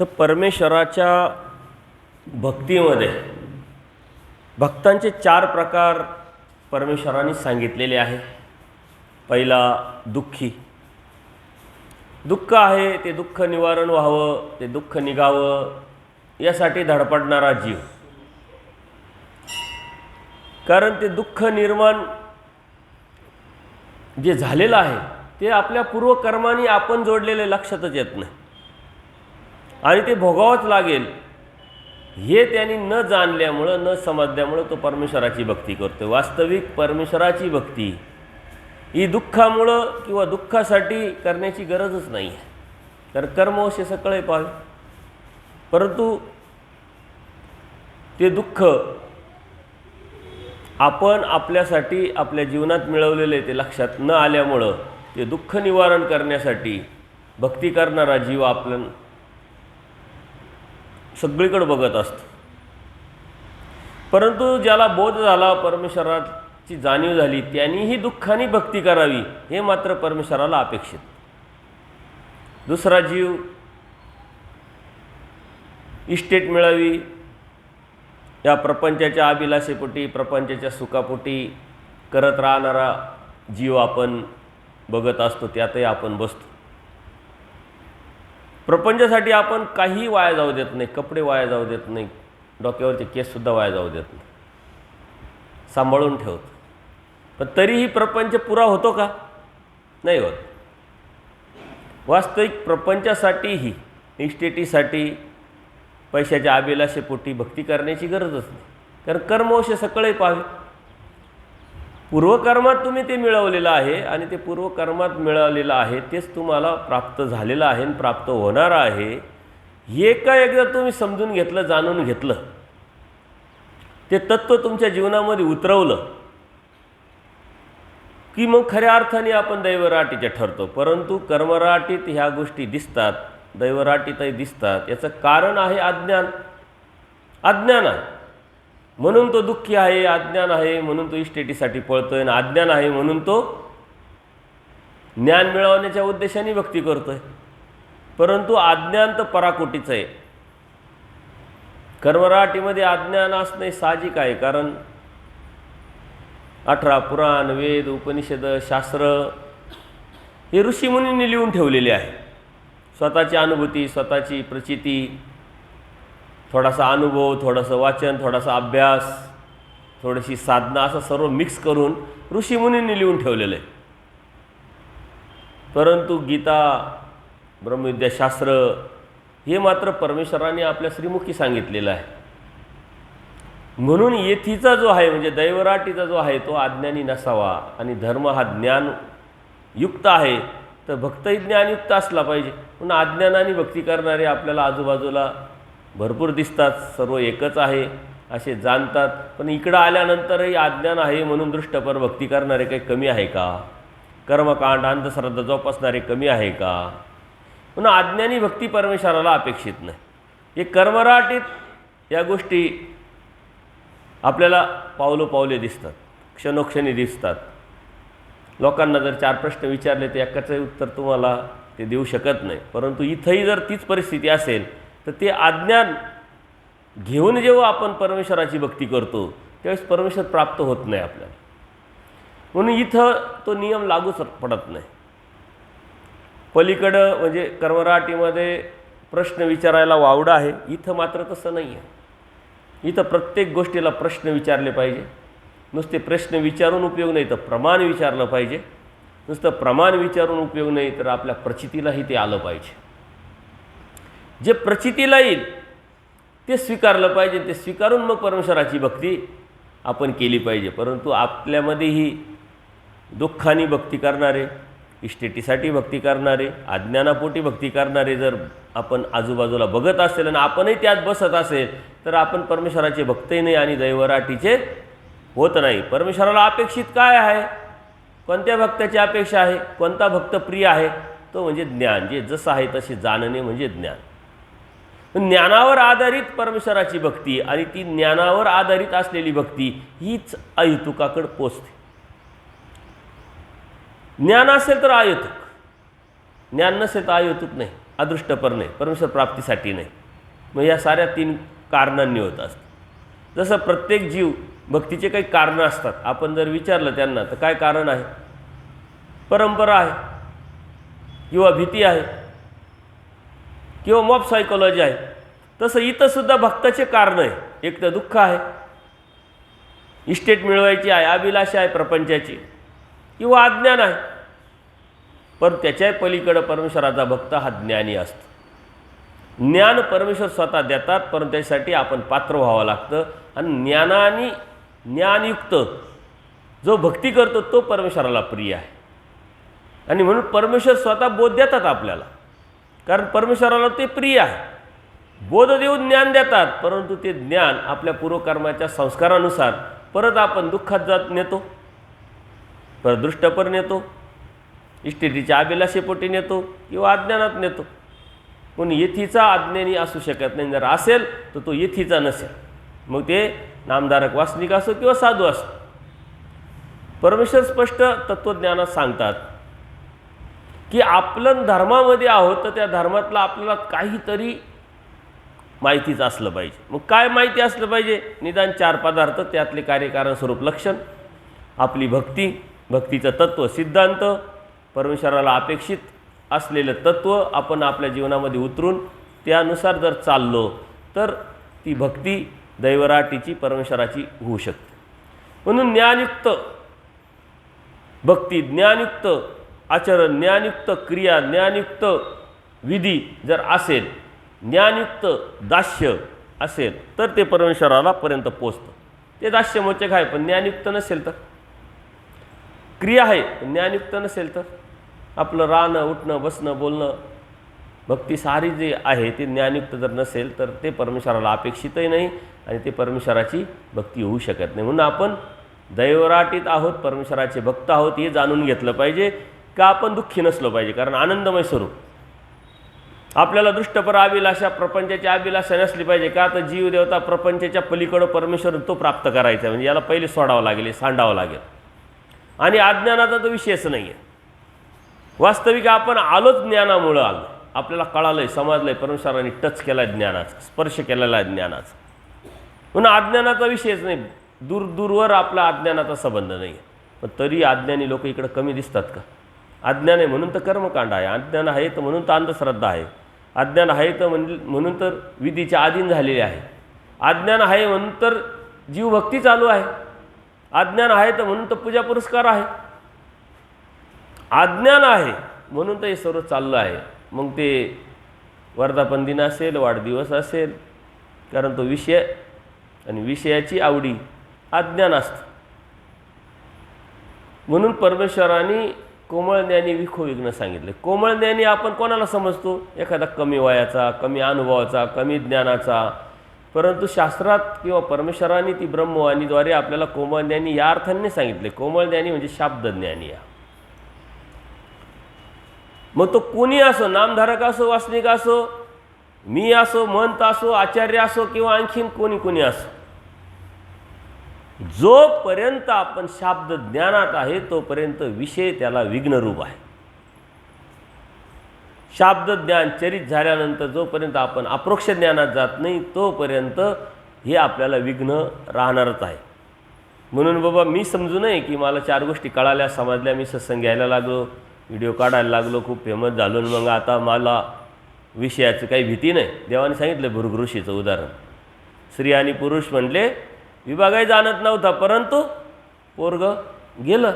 तर परमेश्वराच्या भक्तीमध्ये भक्तांचे चार प्रकार परमेश्वराने सांगितलेले आहे. पहिला दुःखी. दुःख आहे ते दुःख निवारण व्हावं ते दुःख निघावं यासाठी धडपडणारा जीव. कारण ते दुःख निर्माण जे झालेलं आहे ते आपल्या पूर्वकर्माने आपण जोडलेले लक्षातच येत नाही. आणि ते भोगावंच लागेल. हे त्यांनी न जाणल्यामुळं न समजल्यामुळं तो परमेश्वराची भक्ती करतो वास्तविक परमेश्वराची भक्ती. ही दुःखामुळं किंवा दुःखासाठी करण्याची गरजच नाही. आहे तर कर्मवशे सकळे पाहावे परंतु ते दुःख आपण आपल्यासाठी आपल्या जीवनात मिळवलेले ते लक्षात न आल्यामुळं ते दुःख निवारण करण्यासाठी भक्ती करणारा जीव आपण सगळीकडे बघत असतो. परंतु ज्याला बोध झाला परमेश्वराची जाणीव झाली त्यांनीही दुःखाने भक्ती करावी हे मात्र परमेश्वराला अपेक्षित. दुसरा जीव इस्टेट मिळावी या प्रपंचाच्या अभिलाषेपोटी प्रपंचाच्या सुखापोटी करत राहणारा जीव आपण बघत असतो त्यातही आपण बसतो. प्रपंचासाठी आपण काही वाया जाऊ देत नाही कपडे वाया जाऊ देत नाही डोक्यावरचे केससुद्धा वाया जाऊ देत नाही. सांभाळून ठेवतो. पण तरीही प्रपंच पुरा होतो का? नाही होत. वास्तविक प्रपंचासाठीही इस्टेटीसाठी पैशाच्या आबिलाशेपोटी भक्ती करण्याची गरजच नाही. कारण कर्मवश सकळे पाहावे पूर्वकर्मात तुम्ही ते मिळवलेलं आहे आणि ते पूर्वकर्मात मिळवलेलं आहे तेच तुम्हाला प्राप्त झालेलं आहे आणि प्राप्त होणार आहे हे का एकदा तुम्ही समजून घेतलं जाणून घेतलं? ते तत्त्व तुमच्या जीवनामध्ये उतरवलं की मग खऱ्या अर्थाने आपण दैवराटीचे ठरतो. परंतु कर्मराटीत ह्या गोष्टी दिसतात दैवराटीतही दिसतात. याचं कारण आहे अज्ञान. अज्ञान आहे. म्हणून तो दुःखी आहे अज्ञान आहे म्हणून तो इष्टेटीसाठी पळतोय आणि अज्ञान आहे म्हणून तो ज्ञान मिळवण्याच्या उद्देशाने भक्ती करतोय. परंतु अज्ञान तर पराकोटीचं आहे. कर्मराटीमध्ये अज्ञान असणे साहजिक आहे कारण अठरा पुराण वेद उपनिषद शास्त्र हे ऋषीमुनींनी लिहून ठेवलेले आहे. स्वतःची अनुभूती स्वतःची प्रचिती थोडासा अनुभव थोडंसं वाचन थोडासा अभ्यास थोडीशी साधना असं सर्व मिक्स करून ऋषीमुनींनी लिहून ठेवलेलं आहे. परंतु गीता ब्रह्मविद्याशास्त्र हे मात्र परमेश्वराने आपल्या श्रीमुखी सांगितलेलं आहे. म्हणून येथीचा जो आहे म्हणजे दैवराटीचा जो आहे तो अज्ञानी नसावा आणि धर्म हा ज्ञान युक्त आहे तर भक्तही ज्ञानयुक्त असला पाहिजे. म्हणून अज्ञानाने भक्ती करणारे आपल्याला आजूबाजूला भरपूर दिसतात सर्व एकच आहे असे जाणतात. पण इकडं आल्यानंतरही अज्ञान आहे म्हणून दृष्टपर भक्ती करणारे काही कमी आहे का? कर्मकांड अंधश्रद्धा जोपासणारे कमी आहे का? म्हणून अज्ञानी भक्ती परमेश्वराला अपेक्षित नाही. हे कर्मराटीत या गोष्टी आपल्याला पावलो पावले दिसतात क्षणोक्षणी दिसतात. लोकांना जर चार प्रश्न विचारले तर एकाचं उत्तर तुम्हाला ते देऊ शकत नाही. परंतु इथंही जर तीच परिस्थिती असेल तर ते अज्ञान घेऊन जेव्हा आपण परमेश्वराची भक्ती करतो त्यावेळेस परमेश्वर प्राप्त होत नाही आपल्याला. म्हणून इथं तो नियम लागूच पडत नाही. पलीकडं म्हणजे कर्मराटीमध्ये प्रश्न विचारायला वावडं आहे इथं मात्र तसं नाही आहे इथं प्रत्येक गोष्टीला प्रश्न विचारले पाहिजे. नुसते प्रश्न विचारून उपयोग नाही तर प्रमाण विचारलं पाहिजे. नुसतं प्रमाण विचारून उपयोग नाही तर आपल्या प्रचितीलाही ते आलं पाहिजे. जे प्रचितीला येईल ते स्वीकारलं पाहिजे. ते स्वीकारून मग परमेश्वराची भक्ती आपण केली पाहिजे. परंतु आपल्यामध्येही दुःखाने भक्ती करणारे इष्टेटीसाठी भक्ती करणारे अज्ञानापोटी भक्ती करणारे जर आपण आजूबाजूला बघत असेल आणि आपणही त्यात बसत असेल तर आपण परमेश्वराचे भक्तही नाही आणि दैवराटीचे होत नाही. परमेश्वराला अपेक्षित काय आहे? कोणत्या भक्ताची अपेक्षा आहे? कोणता भक्त प्रिय आहे? तो म्हणजे ज्ञान. जे जसं आहे तसे जाणणे म्हणजे ज्ञान. ज्ञानावर आधारित परमेश्वराची भक्ती आणि ती ज्ञानावर आधारित असलेली भक्ती हीच अहेतुकाकडे पोचते. ज्ञान असेल तर अहेतुक ज्ञान नसेल तर अहेतुक नाही अदृष्टपर नाही परमेश्वर प्राप्तीसाठी नाही. मग या साऱ्या तीन कारणांनी होत असतं. जसं प्रत्येक जीव भक्तीचे काही कारणं असतात. आपण जर विचारलं त्यांना तर काय कारण आहे? परंपरा आहे. किंवा भीती आहे. किंवा मॉब सायकोलॉजी आहे. तसं इथंसुद्धा भक्ताचे कारण आहे. एक तर दुःख आहे. इस्टेट मिळवायची आहे अभिलाषा आहे प्रपंचाची. किंवा अज्ञान आहे. पण त्याच्या पलीकडं परमेश्वराचा भक्त हा ज्ञानी असतो. ज्ञान परमेश्वर स्वतः देतात परंतु त्यासाठी आपण पात्र व्हावं लागतं. आणि ज्ञानाने ज्ञानयुक्त जो भक्ती करतो तो परमेश्वराला प्रिय आहे. आणि म्हणून परमेश्वर स्वतः बोध देतात आपल्याला. कारण परमेश्वराला ते प्रिय आहे. बोध देऊन ज्ञान देतात परंतु ते ज्ञान आपल्या पूर्वकर्माच्या संस्कारानुसार परत आपण दुःखात जात नेतो परत दृष्टपर नेतो इष्टितीच्या अभिलाषेपोटी नेतो किंवा अज्ञानात नेतो. पण येथीचा अज्ञानी असू शकत नाही. जर असेल तर तो येथीचा नसेल. मग ते नामधारक वासनिक असो किंवा साधू असो. परमेश्वर स्पष्ट तत्त्वज्ञानात सांगतात की आपलं धर्मामध्ये आहोत तर त्या धर्मातलं आपल्याला काहीतरी माहितीच असलं पाहिजे. मग काय माहिती असलं पाहिजे? निदान चार पदार्थ त्यातले कार्यकारण स्वरूप लक्षण आपली भक्ती भक्तीचं तत्त्व सिद्धांत परमेश्वराला अपेक्षित असलेलं तत्त्व आपण आपल्या जीवनामध्ये उतरून त्यानुसार जर चाललो तर ती भक्ती दैवराटीची परमेश्वराची होऊ शकते. म्हणून ज्ञानयुक्त भक्ती ज्ञानयुक्त आचरण ज्ञानयुक्त क्रिया ज्ञानयुक्त विधी जर असेल ज्ञानयुक्त दास्य असेल तर ते परमेश्वराला पर्यंत पोचतं. ते दास्य मोचक आहे पण ज्ञानयुक्त नसेल तर. क्रिया आहे पण ज्ञानयुक्त नसेल तर. आपलं राहणं उठणं बसणं बोलणं भक्ती सारी जे आहे ते ज्ञानयुक्त जर नसेल तर ते परमेश्वराला अपेक्षितही नाही आणि ते परमेश्वराची भक्ती होऊ शकत नाही. म्हणून आपण दैवराटीत आहोत परमेश्वराचे भक्त आहोत हे जाणून घेतलं पाहिजे. का आपण दुःखी नसलो पाहिजे कारण आनंदमय स्वरूप. आपल्याला दृष्टपर अभिलाषा प्रपंचाची अभिलाषा नसली पाहिजे का तर जीव देवता प्रपंचाच्या पलीकडं परमेश्वर तो प्राप्त करायचा आहे म्हणजे याला पहिले सोडावं लागेल सांडावं लागेल. आणि अज्ञानाचा तो विषयच नाही आहे वास्तविक आपण आलोच ज्ञानामुळं आलो. आपल्याला कळालं आहे समजलं आहे परमेश्वराने टच केला ज्ञानाचा स्पर्श केलेला आहे ज्ञानाचा. म्हणून अज्ञानाचा विषयच नाही दूर दूरवर आपला अज्ञानाचा संबंध नाही आहे पण तरी अज्ञानी लोक इकडं कमी दिसतात का? अज्ञान आहे म्हणून तर कर्मकांड आहे. अज्ञान आहे तर म्हणून तर अंधश्रद्धा आहे. अज्ञान आहे तर म्हणजे म्हणून तर विधीच्या अधीन झालेले आहे. अज्ञान आहे म्हणून तर जीवभक्ती चालू आहे. अज्ञान आहे तर म्हणून तर पूजा पुरस्कार आहे. अज्ञान आहे म्हणून तर हे सर्व चाललं आहे. मग ते वर्धापन दिन असेल वाढदिवस असेल कारण तो विषय आणि विषयाची आवडी अज्ञान असतं. म्हणून परमेश्वराने कोमळ ज्ञानी विखो विघ्न सांगितले. कोमळ ज्ञानी आपण कोणाला समजतो? एखादा कमी वयाचा कमी अनुभवाचा कमी ज्ञानाचा. परंतु शास्त्रात किंवा परमेश्वराने ती ब्रह्मवाणीद्वारे आपल्याला कोमळ ज्ञानी या अर्थाने सांगितले. कोमळ ज्ञानी म्हणजे शाब्दज्ञानी या. मग तो कोणी असो नामधारक असो वासनिक असो मी असो मंत असो आचार्य असो किंवा आणखीन कोणी कोणी असो जोपर्यंत आपण शाब्द ज्ञानात आहे तोपर्यंत विषय त्याला विघ्नरूप आहे. शाब्द ज्ञान चरित झाल्यानंतर जोपर्यंत आपण अप्रोक्ष ज्ञानात जात नाही तोपर्यंत हे आपल्याला विघ्न राहणारच आहे. म्हणून बाबा मी समजू नये की मला चार गोष्टी कळाल्या समजल्या मी सत्संग घ्यायला लागलो व्हिडिओ काढायला लागलो खूप फेमस झालो आणि मग आता मला विषयाची काही भीती नाही. देवाने सांगितलं भुरगृषीचं उदाहरण. स्त्री आणि पुरुष म्हणले विभागही जाणत नव्हता परंतु पोरग गेलं.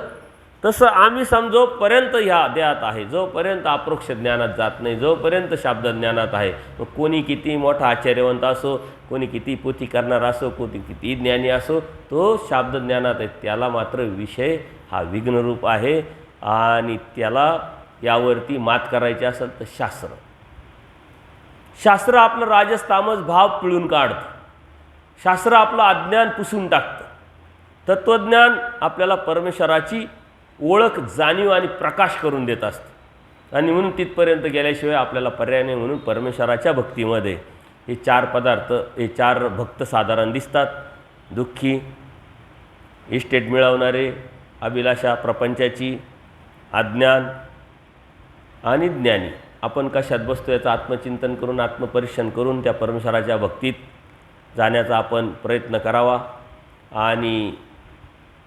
तसं आम्ही समजोपर्यंत ह्या देहात आहे जोपर्यंत अप्रोक्ष ज्ञानात जात नाही जोपर्यंत शब्द ज्ञानात आहे मग कोणी किती मोठा आचार्यवंत असो कोणी किती पोथी करणार असो कोणी किती ज्ञानी असो तो शाब्द ज्ञानात आहे त्याला मात्र विषय हा विघ्नरूप आहे आणि त्याला यावरती मात करायची असेल तर शास्त्र. शास्त्र आपलं राजस तामस भाव पिळून काढतं. शास्त्र आपलं अज्ञान पुसून टाकतं. तत्त्वज्ञान आपल्याला परमेश्वराची ओळख जाणीव आणि प्रकाश करून देत असतं. आणि म्हणून तिथपर्यंत गेल्याशिवाय आपल्याला पर्याय नाही म्हणून परमेश्वराच्या भक्तीमध्ये हे चार पदार्थ हे चार भक्त साधारण दिसतात. दुःखी इस्टेट मिळवणारे अभिलाषा प्रपंचाची अज्ञान आणि ज्ञानी. आपण कशात बसतो याचं आत्मचिंतन करून आत्मपरीक्षण करून त्या परमेश्वराच्या भक्तीत जाण्याचा आपण प्रयत्न करावा. आणि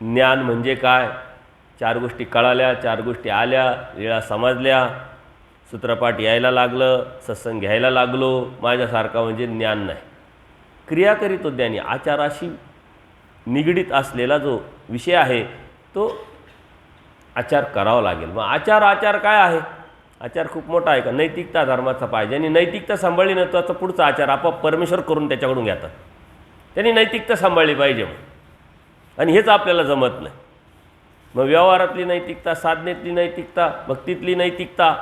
ज्ञान म्हणजे काय? चार गोष्टी कळाल्या चार गोष्टी आल्या वेळा समजल्या. सूत्रपाठ यायला लागलं सत्संग घ्यायला लागलो. माझ्यासारखा म्हणजे ज्ञान नाही. क्रिया करीतो ज्ञानी आचाराशी निगडीत असलेला जो विषय आहे तो आचार करावा लागेल. मग आचार आचार काय आहे? आचार खूप मोठा आहे का? नैतिकता धर्माचा पाहिजे. आणि नैतिकता सांभाळली न त्याचा पुढचा आचार आपोआप परमेश्वर करून त्याच्याकडून घेतात. त्यांनी नैतिकता सांभाळली पाहिजे मग आणि हेच आपल्याला जमत नाही. मग व्यवहारातली नैतिकता साधनेतली नैतिकता भक्तीतली नैतिकता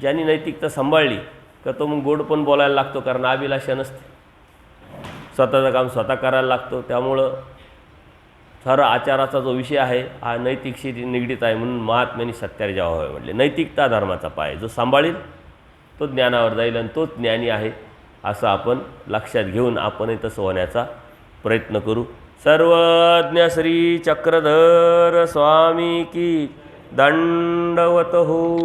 ज्यांनी नैतिकता सांभाळली का तो मग गोड पण बोलायला लागतो कारण आभिलाषा नसते. स्वतःचं काम स्वतः करायला लागतो. त्यामुळं खरं आचाराचा जो विषय आहे हा नैतिकशी निगडीत आहे म्हणून महात्म्यांनी सत्यारे जेव्हा हवे म्हटले नैतिकता धर्माचा पाय जो सांभाळील तो ज्ञानावर जाईल आणि तोच ज्ञानी आहे असं आपण लक्षात घेऊन आपणही तसं होण्याचा प्रयत्न करू. सर्वज्ञ श्री चक्रधर स्वामी की दंडवत हो.